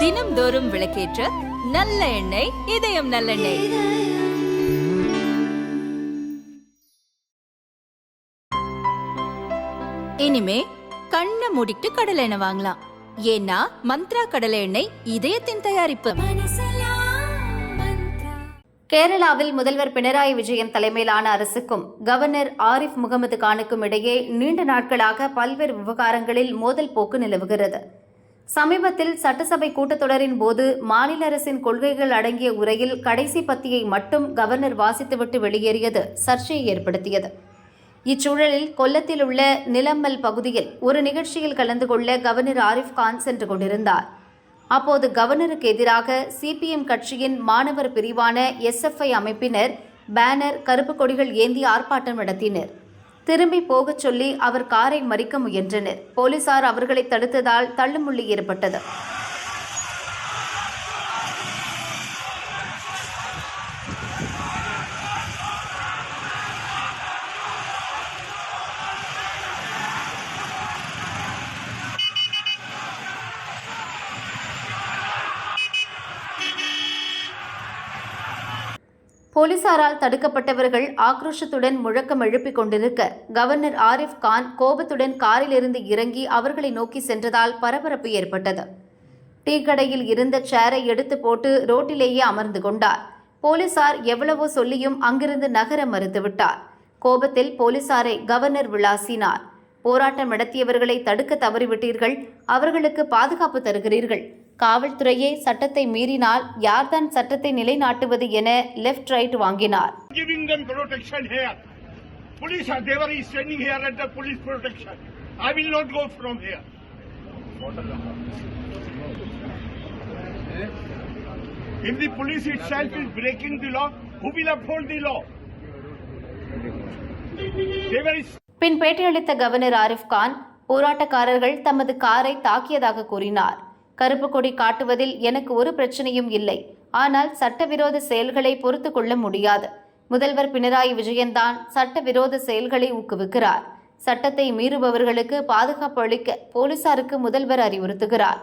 தினம்தோறும் விளக்கேற்ற நல்ல எண்ணெய் இதயம் நல்லெண்ணெய். இனிமே கண்ணை மூடிட்டு கடலை எண்ணெய் வாங்கலாம். ஏன்னா மந்த்ரா கடலை எண்ணெய் இதயத்தின் தயாரிப்பு. கேரளாவில் முதல்வர் பினராயி விஜயன் தலைமையிலான அரசுக்கும் கவர்னர் ஆரிஃப் முகமது கானுக்கும் இடையே நீண்ட நாட்களாக பல்வேறு விவகாரங்களில் மோதல் போக்கு நிலவுகிறது. சமீபத்தில் சட்டசபை கூட்டத்தொடரின் போது மாநில அரசின் கொள்கைகள் அடங்கிய உரையில் கடைசி பத்தியை மட்டும் கவர்னர் வாசித்துவிட்டு வெளியேறியது சர்ச்சையை ஏற்படுத்தியது. இச்சூழலில் கொல்லத்தில் உள்ள நிலம்மல் பகுதியில் ஒரு நிகழ்ச்சியில் கலந்து கொள்ள கவர்னர் ஆரிஃப் கான் சென்று கொண்டிருந்தார். அப்போது கவர்னருக்கு எதிராக சிபிஎம் கட்சியின் மாணவர் பிரிவான எஸ்எஃப்ஐ அமைப்பினர் பேனர் கருப்பு கொடிகள் ஏந்தி ஆர்ப்பாட்டம் நடத்தினர். திரும்பி போகச் சொல்லி அவர் காரை மறிக்க முயன்றனர். போலீசார் அவர்களை தடுத்ததால் தள்ளுமுள்ளி ஏற்பட்டது. போலீசாரால் தடுக்கப்பட்டவர்கள் ஆக்ரோஷத்துடன் முழக்கம் எழுப்பிக் கொண்டிருக்க கவர்னர் ஆரிஃப் கான் கோபத்துடன் காரிலிருந்து இறங்கி அவர்களை நோக்கி சென்றதால் பரபரப்பு ஏற்பட்டது. டீ கடையில் இருந்த சேரை எடுத்து போட்டு ரோட்டிலேயே அமர்ந்து கொண்டார். போலீசார் எவ்வளவோ சொல்லியும் அங்கிருந்து நகர மறுத்துவிட்டார். கோபத்தில் போலீசாரை கவர்னர் விளாசினார். போராட்டம் நடத்தியவர்களை தடுக்க தவறிவிட்டீர்கள். அவர்களுக்கு பாதுகாப்பு தருகிறீர்கள். காவல்துறையே சட்டத்தை மீறினால் யார்தான் சட்டத்தை நிலைநாட்டுவது என லெஃப்ட் ரைட் வாங்கினார் giving them protection here. Police are they were standing here at the police protection. I will not go from here. If the police itself is breaking the law, who will uphold the law? They were பின் பேட்டியளித்த governor Arif Khan போராட்டக்காரர்கள் தமது காரை தாக்கியதாக கூறினார் கருப்பு கொடி காட்டுவதில் எனக்கு ஒரு பிரச்சனையும் இல்லை. ஆனால் சட்டவிரோத செயல்களை பொறுத்து கொள்ள முடியாது. முதல்வர் பினராயி விஜயன்தான் சட்டவிரோத செயல்களை ஊக்குவிக்கிறார். சட்டத்தை மீறுபவர்களுக்கு பாதுகாப்பு அளிக்க போலீசாருக்கு முதல்வர் அறிவுறுத்துகிறார்.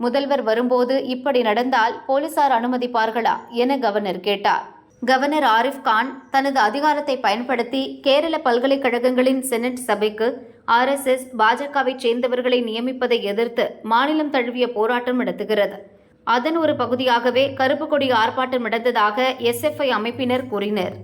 முதல்வர் வரும்போது இப்படி நடந்தால் போலீசார் அனுமதிப்பார்களா என கவர்னர் கேட்டார். கவர்னர் ஆரிஃப் கான் தனது அதிகாரத்தை பயன்படுத்தி கேரள பல்கலைக்கழகங்களின் செனட் சபைக்கு ஆர்எஸ்எஸ் பாஜகவைச் சேர்ந்தவர்களை நியமிப்பதை எதிர்த்து மாநிலம் தழுவிய போராட்டம் நடத்துகிறது. அதன் ஒரு பகுதியாகவே கருப்பு கொடி ஆர்ப்பாட்டம் நடந்ததாக எஸ்எஃப்ஐ அமைப்பினர் கூறினர்.